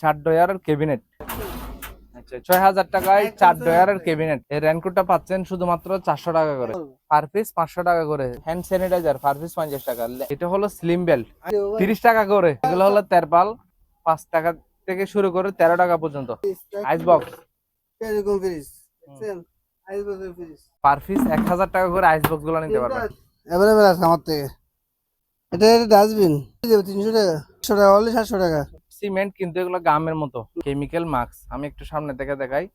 চার ডয়ারের ক্যাবিনেট আচ্ছা ছয় হাজার টাকায় চার ডয়ারের ক্যাবিনেট এই রেনকোটটা পাচ্ছেন শুধুমাত্র চারশো টাকা করে। পার পিস পাঁচশো টাকা করে। হ্যান্ড স্যানিটাইজার পার পিস পঞ্চাশ টাকা। এটা হলো স্লিম বেল্ট তিরিশ টাকা করে। এগুলো হলো তেরপাল। পাঁচ টাকা থেকে শুরু করে তেরো টাকা পর্যন্ত। আইস বক্স এরকম ফ্রিজ দেখছেন? আইস বক্সের ফ্রিজ পার পিস এক হাজার টাকা করে আইস বক্সগুলো নিতে পারবেন। অ্যাভেলেবেল আছে আমার থেকে। এটা ডাস্টবিন তিনশো টাকা। সাতশো টাকা হলে সাতশো টাকা। সিমেন্ট কিন্তু এগুলো গামের মতো কেমিক্যাল মাস্ক আমি একটু সামনে থেকে দেখাই।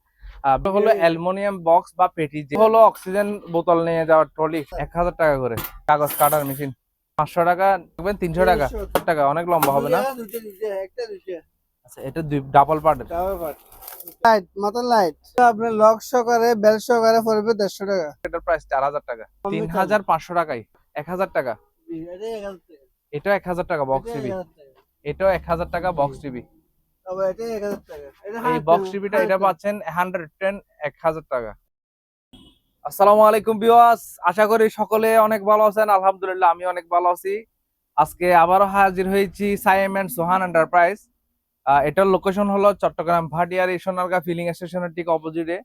হলো অ্যালুমিনিয়াম বক্স বা পেটি হলো অক্সিজেন বোতল নিয়ে যাওয়ার ট্রলি এক হাজার টাকা করে। কাগজ কাটার মেশিন পাঁচশো টাকা দেখবেন তিনশো টাকা। টাকা অনেক লম্বা হবে না? আচ্ছা এটা দুই ডাবল পার্টের লাইট মাথার লাইট আপনার লক সহকারে বেল সহকারে পড়বে দেড়শো টাকা। এটার প্রাইস চার হাজার টাকা। তিন হাজার পাঁচশো টাকায়। এক হাজার টাকা। এটা এক হাজার টাকা। বক্স এটাও এক হাজার টাকা বক্স টিভি এই বক্স টিভিটা এটা পাচ্ছেন হান্ড্রেড টেন এক হাজার টাকা। আসসালামু আলাইকুম বিওয়াস আশা করি সকলে অনেক ভালো আছেন আলহামদুলিল্লাহ আমি অনেক ভালো আছি। আজকে আবারও হাজির হয়েছি সাইম এন্ড সোহান এন্টারপ্রাইজ এটার লোকেশন হলো চট্টগ্রাম ভাটিয়ার সোনারগাঁ ফিলিং স্টেশনের ঠিক অপোজিটে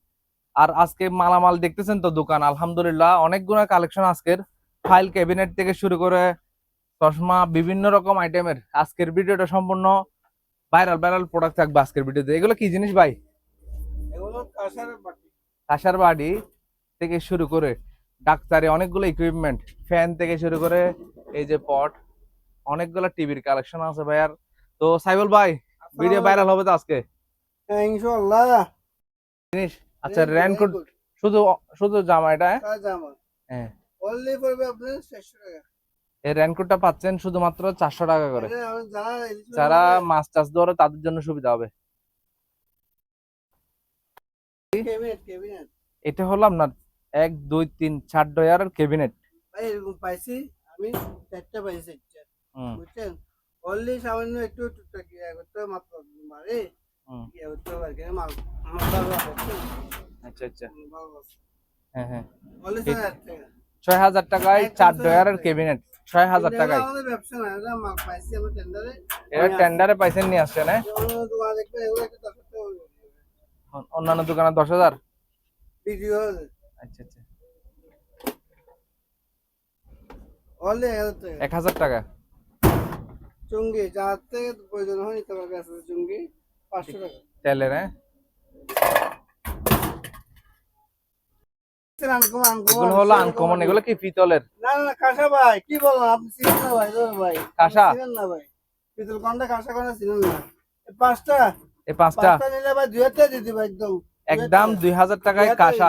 আর আজকে মালামাল দেখতেছেন তো দোকান আলহামদুলিল্লাহ। অনেকগুলো কালেকশন আজকের। ফাইল ক্যাবিনেট থেকে শুরু করে চশমা বিভিন্ন রকম আইটেমের আজকের ভিডিওটা সম্পূর্ণ ভাইরাল ভাইরাল প্রোডাক্ট থাকবে আজকের ভিডিওতে এগুলো কি জিনিস ভাই? কাঁসার বাড়ি থেকে শুরু করে ডাক্তারি অনেকগুলো ইকুইপমেন্ট ফ্যান থেকে শুরু করে এই যে পট অনেকগুলো টিভির কালেকশন আছে ভাইয়ার। তো সাইবল ভাই ভিডিও ভাইরাল হবে তো আজকে? হ্যাঁ ইনশাআল্লাহ। জিনিস? আচ্ছা রেনকোট শুধু শুধু জামা এটা হ্যাঁ? হ্যাঁ অনলি পড়বে আপনার চারশো টাকা। এই রেনকোটটা পাচ্ছেন শুধুমাত্র চারশো টাকা করে। যারা মাছ চাষ ধরে তাদের জন্য সুবিধা হবে। এটা হলো আপনার এক দুই তিন চার ডয়ারের ক্যাবিনেট ভাই এরকম পাইছি আমি চারটা পাইছি। বুঝছেন? অনলি সামান্য একটু টুকটাক ইয়া করতে মাত্র মারে ইয়া করতে আর কি মাল মাল ভালো আছে। আচ্ছা আচ্ছা। হ্যাঁ হ্যাঁ। ছয় হাজার টাকায় চার ছয় ডয়ারের ক্যাবিনেট ছয় হাজার টাকায়। না এটা আমরা টেন্ডারে পাইছেন নিয়ে দশ টাকা অন্যান্য দোকানে দশ হাজার? আচ্ছা আচ্ছা। এক হাজার টাকা। চুঙ্গি যার থেকে প্রয়োজন হয় নিতে পারবে চুঙ্গি পাঁচশো টাকা। তেলের হ্যাঁ আনকমন আনকমন এগুলো হলো আনকমন এগুলো কি পিতলের? না না কাঁসা ভাই কি বলেন আপনি চিনেন না ভাই ভাই। কাঁসা? চিনেন না ভাই। পিতল কোনটা কাঁসা কোনটা চিনেন না। এই পাঁচটা? এই পাঁচটা? পাঁচটা নিলে ভাই দুই হাজার টাকা দিয়ে দিব একদম। একদম দুই হাজার টাকায় কাঁসা।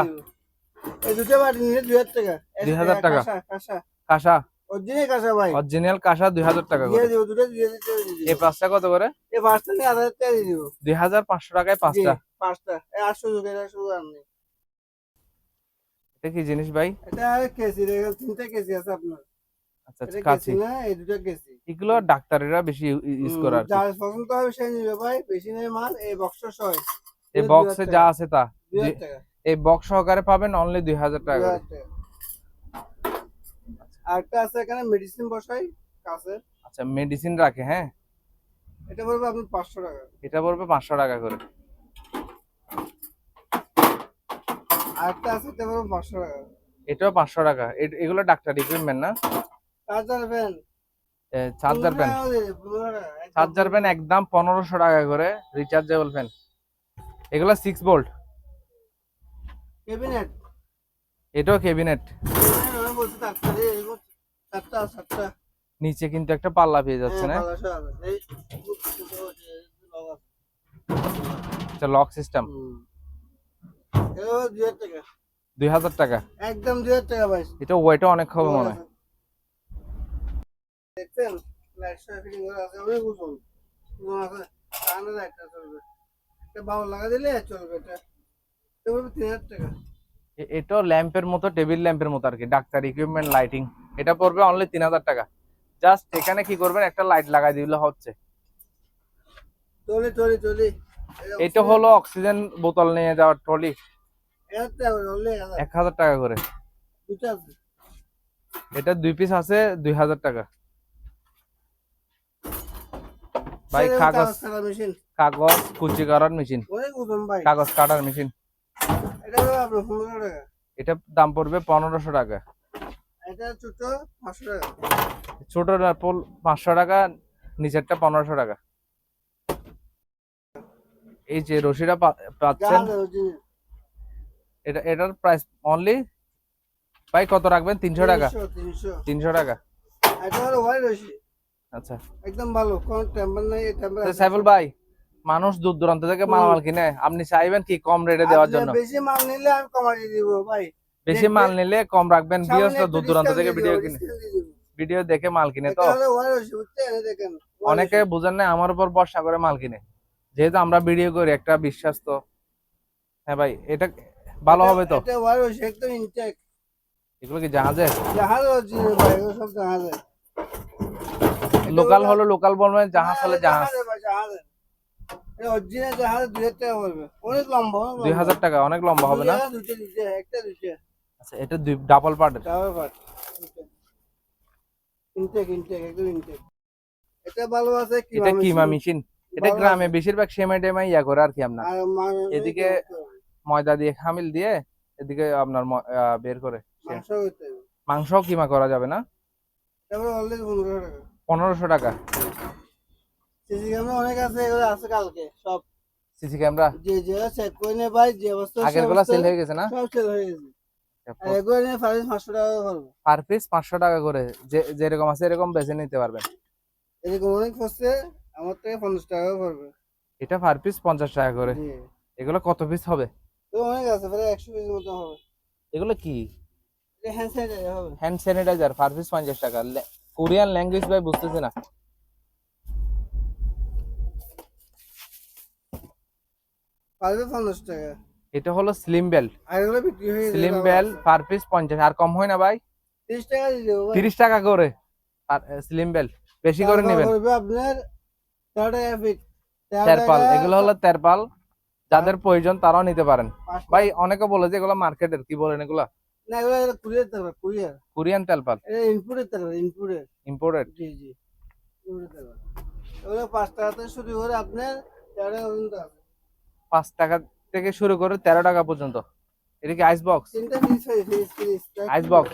এই দুটো বাটি নিলে দুই হাজার টাকা। এই 2000 টাকা। কাঁসা কাঁসা। অরিজিনাল কাঁসা ভাই। অরিজিনাল কাঁসা দুই হাজার টাকা দিয়ে দিব দুটো দিয়ে দিতে এই পাঁচটা কত করে? এই পাঁচটা নিয়ে আধা হাজার টাকা দিয়ে দিব। দুই হাজার পাঁচশো টাকায় পাঁচটা। পাঁচটা। এই আটশো টাকা এটা শুধু নেই। এটা কি জিনিস ভাই? এটা কেসি রে তিনটা কেসি আছে আপনার। আচ্ছা আচ্ছা কাছি না এই দুটো কেসি এগুলো ডাক্তারেরা বেশি ইউজ করে আর যার পছন্দ হবে সে নিবে ভাই বেশি নেই মাল এই সহ। এই বক্সে যা আছে তা। এই বক্স সহকারে পাবেন অনলি দুই হাজার টাকা হাজার আরেকটা আছে এখানে মেডিসিন বসাই কাছে আচ্ছা মেডিসিন রাখে হ্যাঁ? এটা পড়বে আপনার পাঁচশো টাকা। এটা পড়বে পাঁচশো টাকা করে। আরেকটা আছে এটা পড়বে পাঁচশো টাকা এটাও পাঁচশো টাকা এগুলো ডাক্তার ইকুইপমেন্ট না charger fan charger fan charger fan একদম পনেরোশো টাকা করে রিচার্জেবল ফ্যান এগুলো সিক্স ভোল্ট ক্যাবিনেট এটাও ক্যাবিনেট নিচে কিন্তু একটা পাল্লা পেয়ে যাচ্ছে না হ্যাঁ, লক সিস্টেম দুই হাজার টাকা। একদম দুই হাজার টাকা ভাই। এটা অনেক হবে মনে হয়। দেখছেন? এটা। ল্যাম্পের মতো টেবিল ল্যাম্পের মতো আর কি। ডাক্তার ইকুইপমেন্ট লাইটিং এটা পড়বে অনলি তিন হাজার টাকা। জাস্ট এখানে কি করবেন? একটা লাইট লাগাই দিলে হচ্ছে। চলি চলি চলি। এটা হলো অক্সিজেন বোতল নিয়ে যাওয়ার ট্রলি। এক হাজার টাকা করে। এটা দুই পিস আছে দুই হাজার টাকা। ভাই কাগজ। মেশিন কাগজ কুচি করার মেশিন কাগজ কাটার মেশিন এটা দাম পড়বে পনেরোশো টাকা। ছোট পাঁচশো টাকা। ছোট পোল পাঁচশো টাকা নিচেরটা পনেরোশো টাকা। এই যে রশিটা পাচ্ছেন। এটা এটার প্রাইস অনলি ভাই কত রাখবেন? তিনশো টাকা? তিনশো, টাকা। আচ্ছা। একদম ভালো কোনো টেম্পার নাই টেম্পার সাইফুল ভাই মানুষ দূর দূরান্ত থেকে মালামাল কিনে আপনি চাইবেন কি কম রেটে দেওয়ার জন্য? বেশি মাল নিলে আমি কমাই দিব ভাই। বেশি মাল নিলে কম রাখবেন সামনে দূর দূরান্ত থেকে ভিডিও কিনে। ভিডিও দেখে মাল কিনে তো। অনেকে বুঝেন না আমার উপর ভরসা করে মাল কিনে। যেহেতু আমরা ভিডিও করি একটা বিশ্বাস তো হ্যাঁ ভাই এটা ভালো হবে তো? এটা একদম ইনটেক এগুলো কি জাহাজে জাহাজ ভাই এগুলো সব জাহাজে লোকাল হলো লোকাল বলবেন জাহাজ হলে জাহাজ। জাহাজে ভাই অরিজিনাল জাহাজ দুই হাজার টাকা পড়বে। অনেক লম্বা দুই হাজার টাকা অনেক লম্বা হবে না? দুইটা দুইটা একটা দুইটা। আচ্ছা এটা দুই ডাবল পার্টের টাওয়ার পাট ইনটেক ইনটেক একদম ইনটেক এটা ভালো আছে কি এটা কিমা মেশিন এটা গ্রামে। বেশিরভাগ সেমাই টেমাই ইয়া করে আর কি আপনার। এদিকে- ময়দা দিয়ে খামিল দিয়ে এদিকে আপনার বের করে মাংস কিমা করা যাবে না? টাকা। পনেরোশো টাকা? সিসি ক্যামেরা অনেক আছে এগুলো আছে কালকে সব। সিসি ক্যামেরা যে যে চেক করে নে ভাই যে অবস্থা আগেরগুলা সেল হয়ে গেছে না? সব সেল হয়ে গেছে। এগুলো নিয়ে ফাইভ পাঁচশো টাকা করব পার পিস পাঁচশো টাকা করে যে যেরকম আছে এরকম নিতে পারবেন। এরকম অনেক পড়ছে আমার থেকে পঞ্চাশ টাকা পড়বে। এটা পার পিস পঞ্চাশ টাকা করে। এগুলো কত পিস হবে? অনেক আছে প্রায় একশো পিস মতো হবে। এগুলো কি? হ্যান্ড স্যানিটাইজার হবে। হ্যান্ড স্যানিটাইজার পার পিস পঞ্চাশ টাকা। কোরিয়ান ল্যাঙ্গুয়েজ ভাই বুঝতেছি না। পারবে পঞ্চাশ টাকা। এটা হলো স্লিম বেল আর এগুলো বিক্রি হয়ে স্লিম বেল পার পিস পঞ্চাশ। আর কম হয় না ভাই? তিরিশ টাকা দিয়ে দেবো তিরিশ টাকা করে। আর স্লিম বেল বেশি করে নেবেন। আপনার তেরো টাকা ফিট তেরপাল। এগুলো হলো তেরপাল। যাদের প্রয়োজন তারাও নিতে পারেন। ভাই অনেকে বলে যে এগুলো মার্কেটের কি বলেন এগুলা? না এগুলো কুরিয়ার কোরিয়ান ইম্পোর্টেড জি জি এগুলো পাঁচ টাকা থেকে শুরু করে আপনার তেরো টাকা পর্যন্ত পাঁচ টাকা থেকে শুরু করে তেরো টাকা পর্যন্ত। এটা কি আইস বক্স তিনটা fridge fridge fridge fridge ice box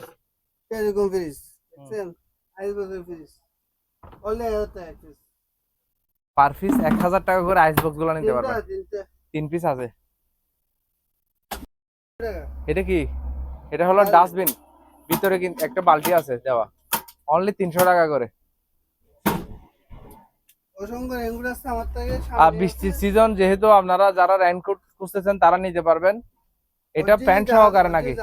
এরকম ফ্রিজ দেখছেন? আইস বক্সের ফ্রিজ অনলি হাজার টাকা পার পিস এক হাজার টাকা করে আইস বক্সগুলো নিতে পারবেন। তিন পিস আছে। এটা কি? এটা হলো ডাস্টবিন ভিতরে কিন্তু একটা বালতি আছে দেওয়া। অনলি তিনশো টাকা করে। আর বৃষ্টির সিজন যেহেতু আপনারা যারা রেইনকোট খুঁজতেছেন তারা নিতে পারবেন। এটা প্যান্ট সহকারে নাকি?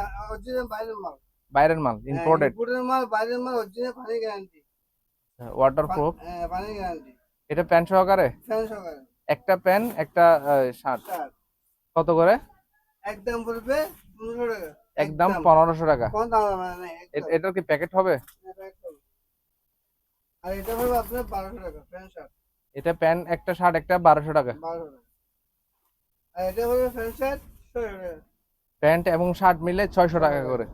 বাইরের মাল। ইম্পোর্টেড মাল বাইরের মাল অরিজিনাল পানি গ্যারান্টি ওয়াটার প্রুফ হ্যাঁ পানি গ্যারান্টি এটা প্যান্ট সহকারে? ফ্যান সহকারে। একটা প্যান্ট একটা শার্ট। কত করে? একদম পড়বে পনেরো টাকা। একদম পনেরোশো টাকা। মানে এটার কি প্যাকেট হবে? আর এটা পড়বে আপনার বারোশো টাকা ফ্যান শার্ট। এটা প্যান্ট একটা শার্ট একটা বারোশো টাকা। আর এটা ফ্যান শার্ট প্যান্ট এবং শার্ট মিলে ছয়শো টাকা করে।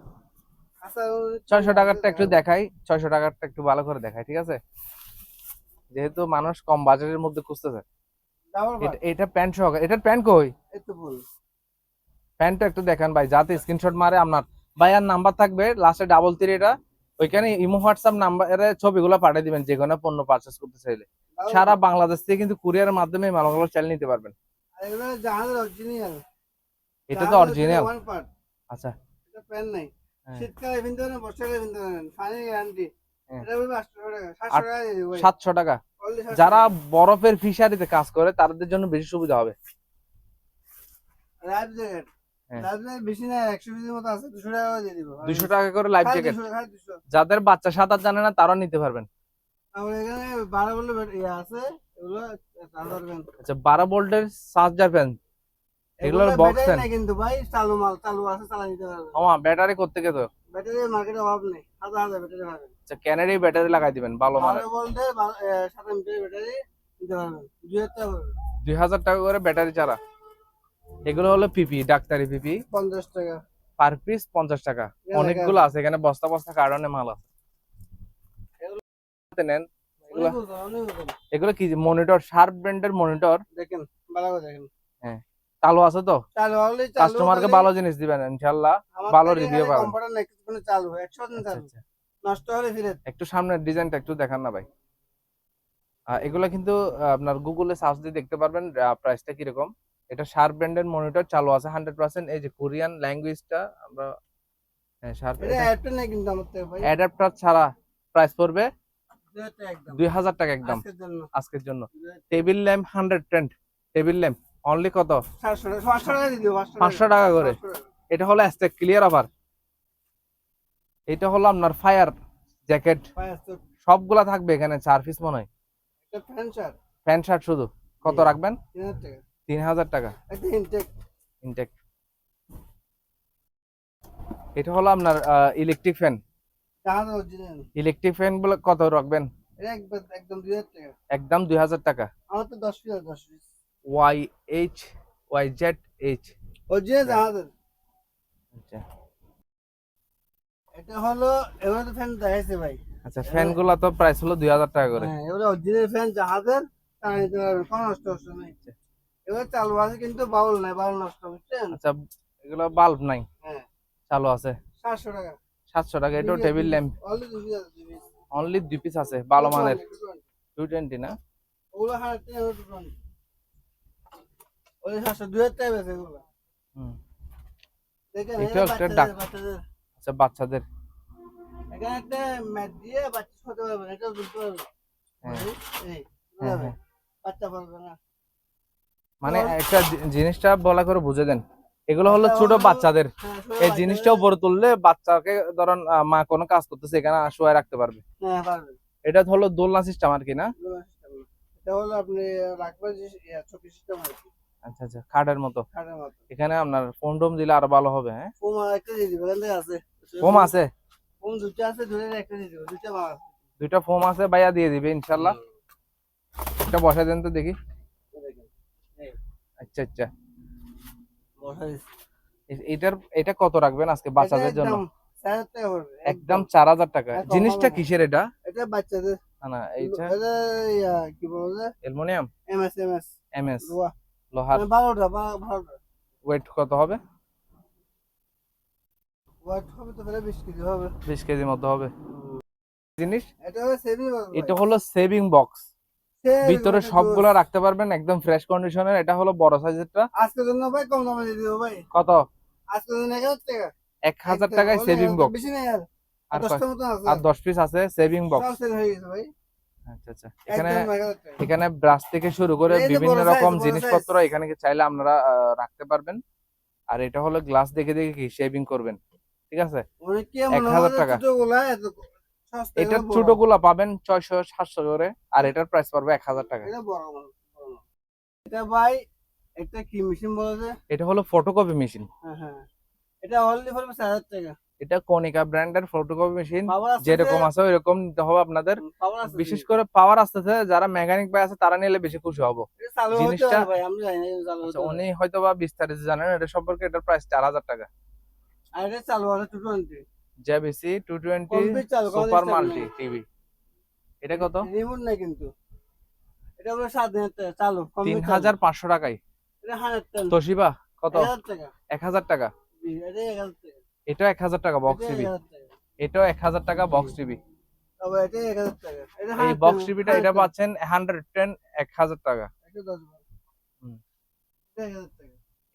আচ্ছা ছয়শো টাকারটা একটু দেখাই ছয়শো টাকারটা একটু ভালো করে দেখাই ঠিক আছে? যেহেতু মানুষ কম বাজারের মধ্যে খুঁজতেছে। এটা- প্যান্ট প্যান্ট কই? প্যান্টটা একটু দেখান ভাই যাতে স্ক্রিনশট মারে আপনার। ভাই আর নাম্বার থাকবে লাস্টে ডাবল থ্রি এটা। ওইখানে ইমো হোয়াটসঅ্যাপ নাম্বারে ছবিগুলো পাঠিয়ে দিবেন যে কোনো পণ্য পারচেস করতে চাইলে। সারা বাংলাদেশ থেকে কিন্তু কুরিয়ারের মাধ্যমে মালগুলো চাল নিতে পারবেন। এটা তো অরিজিনাল আচ্ছা। এটা প্যান নাই। হ্যাঁ। শীতকালে বর্ষাকালে গ্যারান্টি হ্যাঁ। এটা বলবে আটশো টাকা সাতশো টাকা দিয়ে দেবো ভাই। সাতশো টাকা। Only 700 যারা বরফের ফিশারিতে কাজ করে তাদের জন্য বেশি সুবিধা হবে। লাইফ জ্যাকেট হ্যাঁ। লাইফ জ্যাকেট বেশি না একশো পিসের মতো আছে দুশো টাকা করে দিয়ে দিব। দুইশো টাকা করে লাইফ জ্যাকেট 200, খালি 200 যাদের বাচ্চা সাঁতার জানে না তারাও নিতে পারবেন। বারো বলে আছে এগুলো চার্জার প্যান আচ্ছা box fan? নাই কিন্তু ভাই চালু মাল চালু আছে চালা নিতে পারবে ব্যাটারি করতে গেতো ব্যাটারি মার্কেটে অভাব নেই হাজার হাজার ব্যাটারি পাবেন আচ্ছা ক্যানারি ব্যাটারি লাগাই দিবেন ভালো মানে বলতে এমপির ব্যাটারি দুই হাজার টাকা করে। ব্যাটারি চারা। এগুলো হলো পিপি ডাক্তারি পিপি পঞ্চাশ টাকা। পার পিস পঞ্চাশ টাকা। অনেকগুলো আছে এখানে বস্তা বস্তা কারণে মাল আছে। এগুলো নেন। এগুলো কি মনিটর শার্প ব্র্যান্ডের মনিটর দেখেন ভালো করে দেখেন। হ্যাঁ। চালু আছে তো? চালু কাস্টমারকে ভালো জিনিস দিবেন ইনশাল্লাহ আমার ভালো এখানে পাবেন। চালু হয় একশো দিন আচ্ছা, চালু। আচ্ছা। নষ্ট হলে ফিরে একটু সামনের ডিজাইনটা একটু দেখান না ভাই। এগুলো কিন্তু আপনার গুগলে সার্চ দিয়ে দেখতে পারবেন প্রাইসটা কীরকম। এটা শার্প ব্র্যান্ডের মনিটর চালু আছে হান্ড্রেড পার্সেন্ট এই যে কোরিয়ান ল্যাঙ্গুয়েজটা আমরা হ্যাঁ শার্প এটা অ্যাডটা নেই কিন্তু আমার থেকে ভাই। অ্যাডাপ্টার ছাড়া প্রাইস পড়বে দুই হাজার টাকা একদম। আজকের জন্য। আজকের জন্য। Table lamp hundred ten table lamp only কত? পাঁচশো টাকা করে। এটা হলো ক্লিয়ার অফার এটা হলো আপনার ফায়ার জ্যাকেট। সবগুলা থাকবে এখানে চার পিস মনে হয়। একটা ফ্যান শার্ট। প্যান্ট শার্ট শুধু। কত রাখবেন? তিন হাজার টাকা। ইনটেক এটা হলো আপনার ইলেকট্রিক ফ্যান ইলেকট্রিক ফ্যান বলে কত রাখবেন? একদম দুই হাজার টাকা। Y H Y Z H আচ্ছা। এটা হলো এবার তো ফ্যান দেখাইছে ভাই। আচ্ছা ফ্যানগুলা তো প্রাইস হলো দুই হাজার টাকা করে। হ্যাঁ এবার অরিজিনাল ফ্যান জাহাজের তা নিতে পারবেন কোনো নষ্ট হচ্ছে না। এবার চালু আছে কিন্তু বাউল নাই বাউল নষ্ট বুঝছেন? আচ্ছা এগুলো বাল্ব নাই? হ্যাঁ। চালু আছে? সাতশো টাকা। সাতশো টাকা এটাও টেবিল ল্যাম্প অনলি দুই পিস আছে ভালো মানের। টু টোয়েন্টি না? ওগুলো ওই সাতশো দুই হাজার টাকা বেছে এগুলো। হুম। দেখেন এটা একটা ডাক- আচ্ছা বাচ্চাদের। এখানে একটা ম্যাট দিয়ে বাচ্চা হ্যাঁ। হ্যাঁ? হ্যাঁ। বাচ্চা পারবে না। মানে একটা জিনিসটা বলা করে বুঝে দেন। এগুলো হলো ছোট বাচ্চাদের। এই জিনিসটা উপরে তুললে বাচ্চাকে ধরেন মা কোনো কাজ করতেছে এখানে শোয়া রাখতে পারবে। এটা হলো দোলনা সিস্টেম আর কি না। এটা হলো আপনি রাখবেন চব্বিশ সিস্টেম আর কি। আচ্ছা আচ্ছা খাটের মতো। এখানে আপনার ফোন টোম দিলে আরও ভালো হবে হ্যাঁ? ফোম একটা দিয়ে দিবে এখান আছে। ফোম দুটো আছে? ধরে একটা দিয়ে দিবে দুটো আছে দুইটা ফোম আছে ভাইয়া দিয়ে দিবে ইনশাল্লাহ। একটা বসা দেন তো দেখি। আচ্ছা আচ্ছা। এটার এটা কত রাখবেন আজকে বাচ্চাদের জন্য? একদম চার হাজার টাকা জিনিসটা কিসের এটা? এটা বাচ্চাদের। না না এইটা কি বলব যে aluminium? M S M S. MS লোহা লোহার? মানে বারোটা বারোটা। ওয়েট কত হবে? ওয়াট হবে তো প্রায় বিশ কেজি হবে। বিশ কেজি মতো হবে। জিনিস? এটা হলো সেভিং এটা হলো সেভিং বক্স ভিতরে সবগুলা রাখতে পারবেন একদম ফ্রেশ কন্ডিশনের এটা হলো বড় সাইজেরটা আজকের জন্য ভাই কম দামে দিয়ে দিবো ভাই। কত? আজকের জন্য এক হাজার টাকা। এক হাজার এক টাকায় সেভিং বক্স বেশি আর। দশ পিস আছে সেভিং বক্স সব সেল হয়ে গেছে ভাই। আচ্ছা আচ্ছা। এখানে ব্রাশ থেকে শুরু করে বিভিন্ন রকম জিনিসপত্র এখানে কি চাইলে আপনারা রাখতে পারবেন। আর এটা হলো গ্লাস দেখে দেখে কি শেভিং করবেন ঠিক আছে? এক হাজার টাকা। ছোটগুলা এটার ছোটগুলা পাবেন ছয়শো সাতশো করে আর এটার প্রাইস পড়বে এক হাজার টাকা। এটা মাল। এটা কি মেশিন বলে এটা হলো ফটোকপি মেশিন হ্যাঁ হ্যাঁ। এটা অনলি পড়বে চার হাজার টাকা। এটা কনিকা ব্র্যান্ডের ফটোকপি মেশিন যেরকম আছে ওইরকম নিতে হবে আপনাদের। বিশেষ করে পাওয়ার আসতেছে যারা মেকানিক ভাই আছে তারা নিলে বেশি খুশি হব। জিনিসটা- ভাই আমি জানি না চালু আচ্ছা উনি হয়তো বা বিস্তারিত জানেন এটা সম্পর্কে এটার প্রাইস চার হাজার টাকা। আর এটা চালু আছে two JBC two twenty super multi TV এটা কত? রিমোট নাই কিন্তু। এটা হলো সাত চালু তিন। হাজার পাঁচশো টাকায়। তোশিবা কত? এক হাজার টাকা। এক হাজার টাকা। এটা এক হাজার টাকা এটা বক্স টিভি এটাও এক হাজার টাকা বক্স টিভি তবে এটা এক হাজার টাকা। এটা এই বক্স টিভিটা এটা পাচ্ছেন হান্ড্রেড টেন এক হাজার টাকা। এটা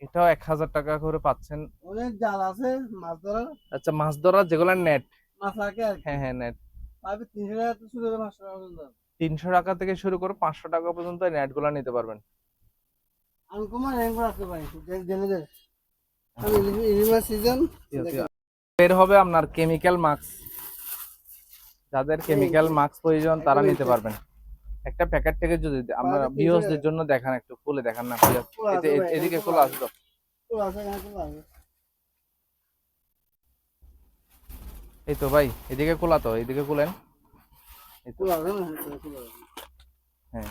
এটাও এক হাজার টাকা করে পাচ্ছেন। অনেক জাল আছে মাছ ধরার আচ্ছা মাছ ধরার যেগুলো নেট মাছ লাগে আর হ্যাঁ হ্যাঁ নেট পাবে তিনশো টাকা তো শুরু করে পাঁচশো টাকা পর্যন্ত। তিনশো টাকা থেকে শুরু করে পাঁচশো টাকা পর্যন্ত নেটগুলো নিতে পারবেন। আমি আনকুমার র্যাঙ্ক আছে ভাই জে- জেলেদের আমি ইলিমার সিজন বের হবে আপনার কেমিক্যাল মাস্ক যাদের কেমিক্যাল মাস্ক প্রয়োজন তারা নিতে পারবেন। একটা প্যাকেট থেকে যদি আমরা পাবে বিহসদের জন্য দেখান একটু খুলে দেখান না এদিকে খোলা আছে তো। এই তো ভাই এদিকে খোলা তো এদিকে খুলেন। হ্যাঁ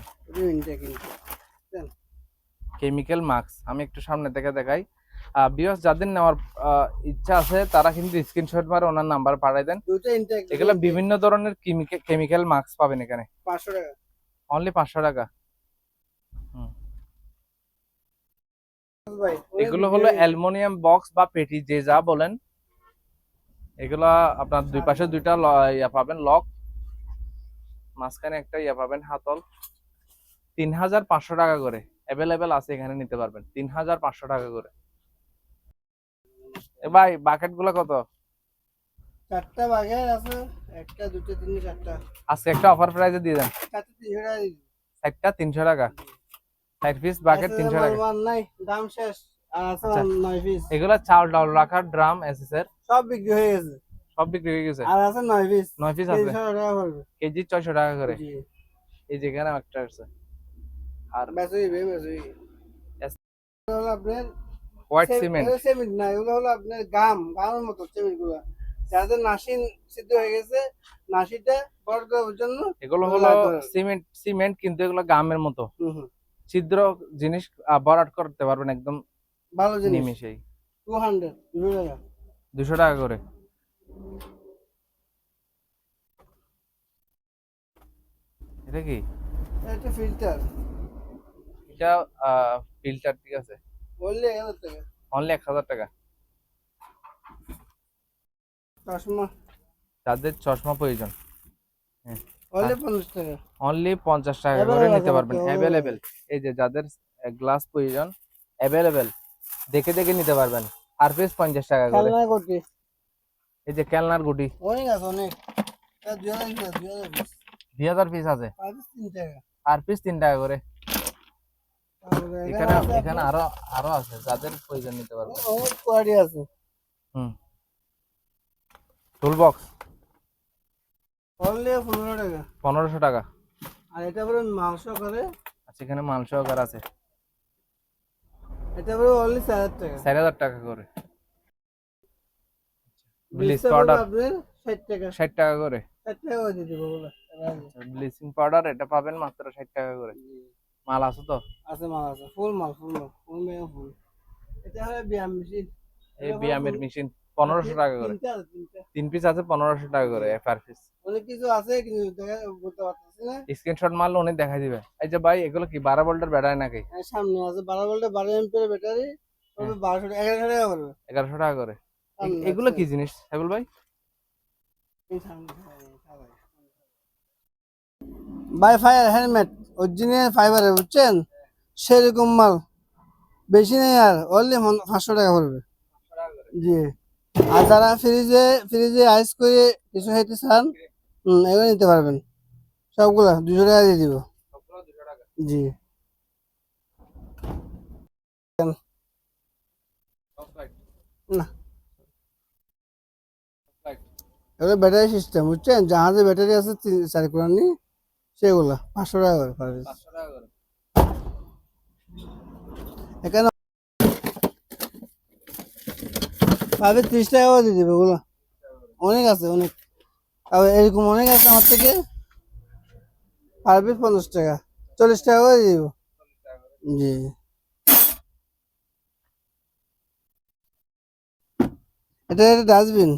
কেমিক্যাল মাস্ক আমি একটু সামনে থেকে দেখাই। বিয়স যাদের নেওয়ার ইচ্ছা আছে তারা কিন্তু স্ক্রিনশট মারে ওনার নাম্বার পাঠাই দেন। এগুলো বিভিন্ন ধরনের কেমিক্যাল মাস্ক পাবেন এখানে। পাঁচশো টাকা। অনলি পাঁচশো টাকা। এগুলো হলো অ্যালুমিনিয়াম বক্স বা পেটি যে যা বলেন। এগুলা আপনার দুই পাশে দুইটা ইয়া পাবেন লক মাঝখানে একটা ইয়া পাবেন হাতল। তিন হাজার পাঁচশো টাকা করে। অ্যাভেলেবেল আছে এখানে নিতে পারবেন। তিন হাজার পাঁচশো টাকা করে। ভাই বাকেটগুলো কত? চারটা বাগের আছে একটা দুটো তিনটে চারটা। আজকে একটা অফার প্রাইসে দিয়ে দেন। চারটে তিনশো টাকা ষাট পিস বাকেট তিনশো টাকা। নাই দাম শেষ। আর আছে আচ্ছা। এগুলা চাল ডাল রাখার ড্রাম এসএস এর। সব বিক্রি হয়ে গেছে। সব বিক্রি হয়ে গেছে? আর আছে নয় পিস নয় পিস আছে? কেজি ছয়শো টাকা করে। এই যেখানে একটা আছে। আর বেসুই বে বেসুই আপনার হোয়াইট সিমেন্ট। সিমেন্ট না এগুলো হলো আপনার গাম গামের মতো সিমেন্টগুলো যাদের নাসিন সিদ্ধ হয়ে গেছে নাসিটা বড় করার জন্য এগুলো হলো সিমেন্ট সিমেন্ট কিন্তু এগুলো গামের মতো। ছিদ্র জিনিস বরাট করতে পারবেন একদম ভালো জিনিস। নিমিশেই টু হান্ড্রেড টাকা। দুশো টাকা করে। এটা কি? এটা ফিল্টার এটা ফিল্টার ঠিক আছে। বললে এক হাজার টাকা। অনলি এক হাজার টাকা। চশমা। যাদের চশমা প্রয়োজন। বললে পঞ্চাশ টাকা। অনলি পঞ্চাশ টাকা করে নিতে পারবেন? অ্যাভেলেবেল এই যে যাদের গ্লাস প্রয়োজন অ্যাভেলেবেল দেখে দেখে নিতে পারবেন। আর পিস পঞ্চাশ টাকা করে। এই যে খেলনার গুটি। অনেক আছে অনেক। দুই হাজার পিস আছে। আর পিস তিন টাকা করে। এখানে এখানে আরও আরও আছে যাদের প্রয়োজন নিতে আপনার অনেক আছে। হুম। টুল বক্স বললে পনেরো টাকা। পনেরোশো টাকা। আর এটা পরে মাংস করে। আচ্ছা এখানে আছে। এটা পরে অনলি টাকা। টাকা করে। ব্লিচ পাউডার আপনার ষাট টাকা। ষাট টাকা করে। ষাট টাকা দিয়ে দেবো বলে ব্লিচিং পাউডার এটা পাবেন মাত্র ষাট টাকা করে। মাল আছে তো? আছে মাল আছে ফুল মাল ফুল মাল ফুল মেয়ে ফুল এটা হলো ব্যায়াম মেশিন। এই বিয়ামের মেশিন পনেরোশো টাকা করে। তিন পিস আছে পনেরোশো টাকা করে পার পিস অনেক কিছু আছে কিন্তু বলতে পারতেছি না। স্ক্রিনশট মারলে উনি দেখাই দিবে। এই যে ভাই এগুলো কি বারো ভোল্টের ব্যাটারি নাকি? আর সামনে আছে বারো ভোল্টে বারো এমপিয়ার ব্যাটারি পড়বে বারোশো এগারোশো টাকা পড়বে এগারোশো টাকা করে। এগুলো কি জিনিস সাইবুল ভাই? সামনে, হ্যাঁ। বাই ফায়ার হেলমেট অরিজিনাল ফাইবারে বুঝছেন? সেরকম মাল। বেশি নেই আর অনলি পাঁচশো টাকা পড়বে। জি। আর যারা ফ্রিজে ফ্রিজে আইস করে কিছু খেতে চান এগুলো নিতে পারবেন। সবগুলা, দুশো টাকা দিয়ে দিব। জি। না। ব্যাটারি সিস্টেম বুঝছেন? জাহাজে ব্যাটারি আছে তিন চার কোরআনি সেগুলা পাঁচশো টাকা করে পার piece। এখানে পাবে ত্রিশ টাকা করে দিয়ে দেবে ওগুলো। অনেক আছে অনেক। আর এরকম অনেক আছে আমার থেকে। পার পিস পঞ্চাশ টাকা। চল্লিশ টাকা করে দিয়ে দিব। জি। এটা একটা ডাস্টবিন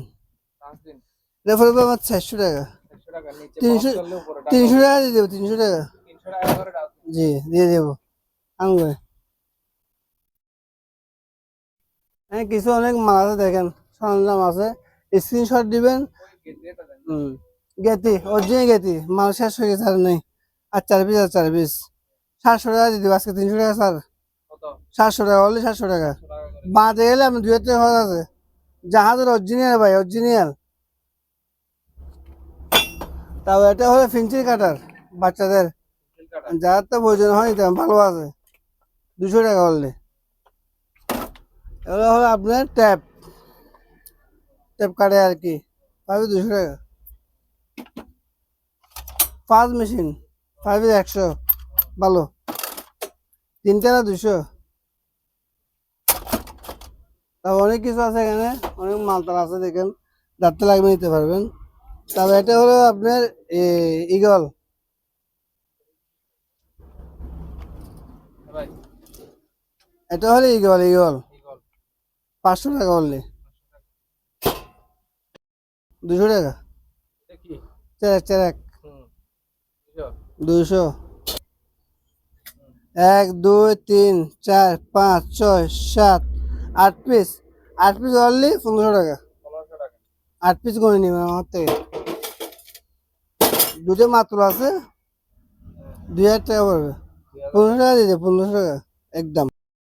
এটা পড়বে আমার চারশো টাকা। তিনশো- তিনশো টাকা দিয়ে দেবো তিনশো টাকা। জি দিয়ে দেবো। আম হ্যাঁ কিছু অনেক মাল আছে দেখেন সরঞ্জাম আছে। স্ক্রিনশট দিবেন। হুম গেতি অরিজিনাল গেতি মাল শেষ হয়ে গেছে আর নেই। আর চার পিস আর চার পিস সাতশো টাকা দিয়ে দেবো আজকে তিনশো টাকা স্যার। সাতশো টাকা অনলি সাতশো টাকা। বাঁধে গেলে আমি দুই হাজার টাকা খরচ আছে। জাহাজের অরিজিনাল ভাই অরিজিনাল তাও এটা হলো ফিঞ্চির কাটার, বাচ্চাদের। যার তো প্রয়োজন হয় ভালো আছে। দুশো টাকা বললে এগুলো হলো আপনার ট্যাপ ট্যাপ কাটে আর কি, পাবে দুশো টাকা। পাঁচ মেশিন পাবে একশো, ভালো। তিনটা না দুশো? তারপর অনেক কিছু আছে এখানে, অনেক মালতাল আছে দেখেন। যাতে লাগবে নিতে পারবেন। তারপর এটা হলো আপনার ইগল এটা হলো ইগল ইগল পাঁচশো টাকা বললে দুশো টাকা? চেরাক চেরাক। দুশো? এক দুই তিন চার পাঁচ ছয় সাত আট পিস আট পিস অনলি পনেরোশো টাকা। আট পিস করে নিবেন আমার থেকে। দুটো মাত্র আছে? দুই হাজার টাকা পড়বে। পনেরোশো টাকা দিতে পনেরোশো টাকা। একদম।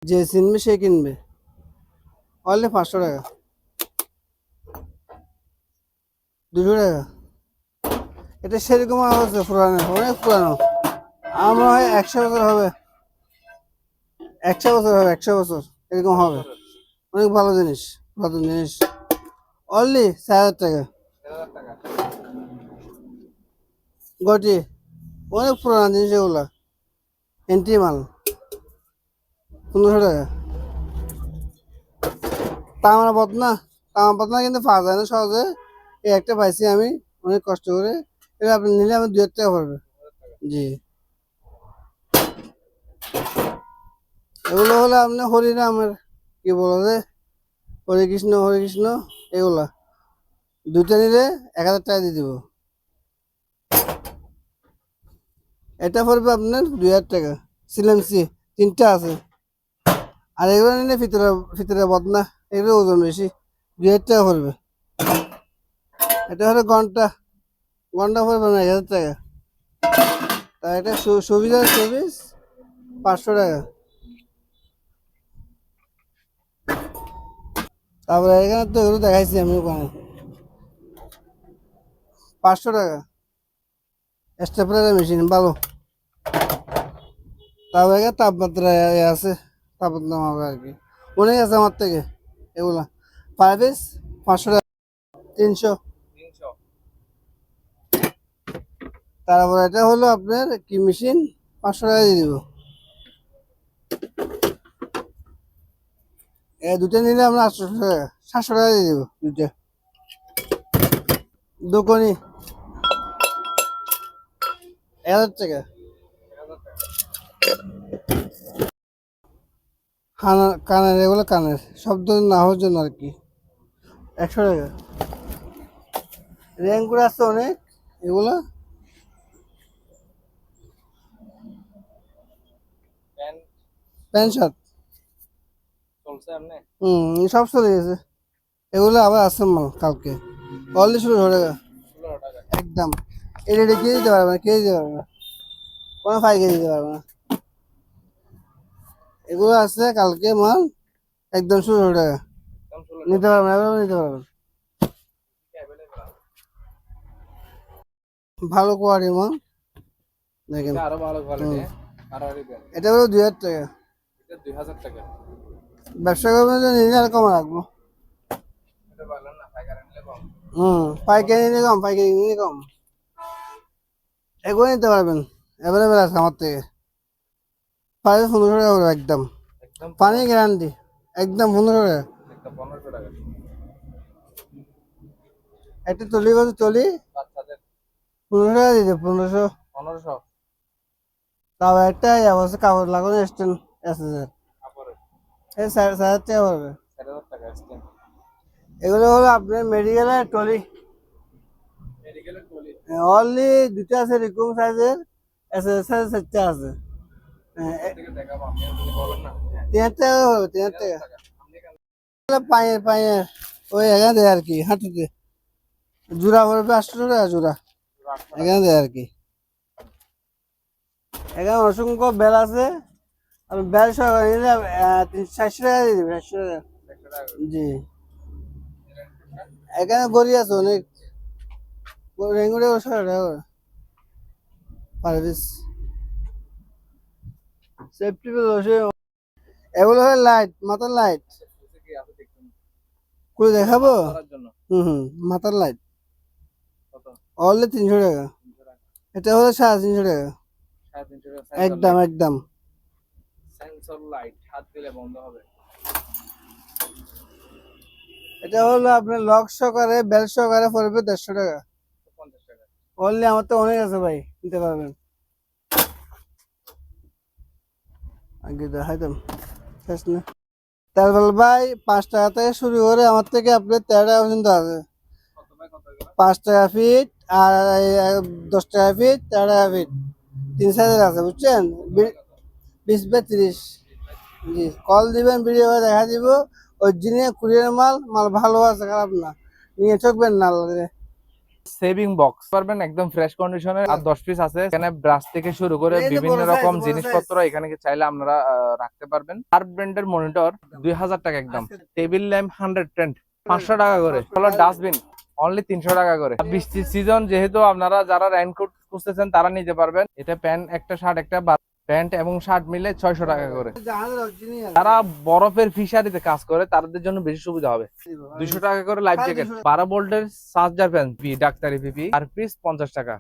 যে চিনবে, সে কিনবে। অনলি পাঁচশো টাকা। দুশো টাকা। এটা সেরকম আছে পুরানো, অনেক পুরানো। আমার হয় একশো বছর হবে। একশো বছর হবে, একশো বছর। এরকম হবে। অনেক ভালো জিনিস ভালো জিনিস। অনলি চার হাজার টাকা। গটি, অনেক পুরানো জিনিস এগুলো। এন্ট্রি মাল। পনেরোশো টাকা। তামার বদনা তামার বদনা কিন্তু পাওয়া যায় না সহজে। এই একটা পাইছি আমি, অনেক কষ্ট করে। এটা আপনি নিলে আমি দু হাজার টাকা পড়বে। জি। এগুলো হলো আপনার হরিনামের, কি বলা যায় হরে কৃষ্ণ হরে কৃষ্ণ। এগুলা। দুইটা নিলে এক হাজার টাকা দিয়ে দিব। এটা পড়বে আপনার দুই হাজার টাকা। সিলেন্সি তিনটা আছে। আর এগুলো নিলে ভিতরে ভিতরে বদনা, এগুলো ওজন বেশি। দুই হাজার টাকা পড়বে। এটা হলো ঘণ্টা। ঘণ্টা পড়বে না এক হাজার টাকা। তা এটা সুবিধা চব্বিশ পাঁচশো টাকা। তারপরে এখানে তো এগুলো দেখাইছি আমি ওখানে। পাঁচশো টাকা। স্টেপলার মেশিন ভালো। তারপরে এখানে তাপমাত্রা আছে তাপমাত্রা মাপে আর কি। অনেক আছে আমার থেকে এগুলা। পার পিস পাঁচশো টাকা। তিনশো। তারপর এটা হলো আপনার কি মেশিন? পাঁচশো টাকা দিয়ে দিব। দুটো নিলে আমরা সাতশো টাকা দিয়ে দিব দুটো দোকানি এক হাজার টাকা। কানের কানের, এগুলো কানের। শব্দ না হওয়ার জন্য আর কি। একশো টাকা। র্যাঙ্কুর আছে অনেক, এগুলো। Pant shirt. হুম সব চলে গেছে। এগুলো আবার আসছে মাল কালকে। অলরেডি হয়ে ষোলো টাকা। একদম। এটা এটা কে দিতে পারবে না কে দিতে পারবে না। কোনো ফাইকে দিতে পারবে না। এগুলো আছে কালকে মাল একদম শুরু হয়ে গেছে নিতে পারবে না এভাবে নিতে পারবে না। ভালো কোয়ালিটি মাল। দেখেন। এটা আরও ভালো কোয়ালিটি এটা হলো দুই হাজার টাকা। দুই হাজার টাকা। ব্যবসা করবেন নিলে আর কম রাখব। হুম পাইকারি নিলে কম পাইকারি নিলে কম। এগুলো নিতে পারবেন অ্যাভেলেবেল আছে আমার থেকে। পাঁচ পনেরোশো টাকা করে একদম। পানি গ্যারান্টি একদম পনেরো পনেরোশো টাকা। একটা তলি কত তলি? পনেরোশো টাকা দিতে পনেরোশো। পনেরোশো। তাও একটা অবশ্য কাপড় লাগানো স্ট্যান্ড কাপড়ের এই সাড়ে সাড়ে হাজার টাকা পড়বে। চার হাজার এগুলো হলো আপনার মেডিকেলের টলি অনলি দুটো আছে এরকম সাইজের এস চারটা আছে। হ্যাঁ, হ্যাঁ। তিন হাজার টাকা হবে তিন হাজার টাকা। টাকা আপনি কেন পায়ের পায়ের ওই এখানে দেয় আর কি হাঁটুতে। জোড়া পড়বে আটশো টাকা জোড়া? রাখবেন এখানে দেয় আর কি। এখানে অসংখ্য বেল আছে। আর বেল সহ নিলে তিনশো চারশো টাকা দিয়ে চারশো টাকা। জি। এখানে গড়ি আছে অনেক। রেঙ্গুড়ে ওশো টাকা করে। Per piece. সেফটি বেল এগুলো হলো লাইট মাথার লাইট করে দেখাবো? হুম হুম মাথার লাইট অনলি তিনশো টাকা। এটা হলো সাড়ে তিনশো টাকা। একদম একদম। সেন্সর লাইট হাত দিলে বন্ধ হবে। এটা হলো আপনার লক সহকারে বেল সহকারে পড়বে দেড়শো টাকা। পঞ্চাশ টাকা। অনলি আমার তো অনেক আছে ভাই নিতে পারবেন। আগে দেখাইতাম শেষ না। তেরবেল ভাই পাঁচ টাকা থেকে শুরু করে আমার থেকে আপনি তেরো টাকা পর্যন্ত আছে। পাঁচ টাকা ফিট আর দশ টাকা ফিট তেরো টাকা ফিট। তিন সাইজের আছে বুঝছেন? বিশ তিরিশ জি কল দিবেন ভিডিও করে দেখা দিব। অরিজিনাল কুরিয়ার মাল মাল ভালো আছে খারাপ না। নিয়ে চকবেন না। সেভিং বক্স পারবেন একদম ফ্রেশ কন্ডিশনের আর দশ পিস আছে এখানে ব্রাশ থেকে শুরু করে বিভিন্ন রকম জিনিসপত্র এখানে কি চাইলে আপনারা রাখতে পারবেন। আর ব্র্যান্ডের মনিটর দুই হাজার টাকা একদম। টেবিল ল্যাম্প হান্ড্রেড টেন্ট পাঁচশো টাকা করে। ডাস্টবিন অনলি তিনশো টাকা করে। বৃষ্টির সিজন যেহেতু আপনারা যারা রেইনকোট খুঁজতেছেন তারা নিতে পারবেন। এটা প্যান্ট একটা শার্ট একটা প্যান্ট এবং শার্ট মিলে ছয়শো টাকা করে। তারা বরফের ফিশারিতে কাজ করে তাদের জন্য বেশি সুবিধা হবে। দুশো টাকা করে লাইফ জ্যাকেট 200 বারো ভোল্টের চার্জার প্যান্ট ডাক্তারি পিপি আর পিস পঞ্চাশ টাকা।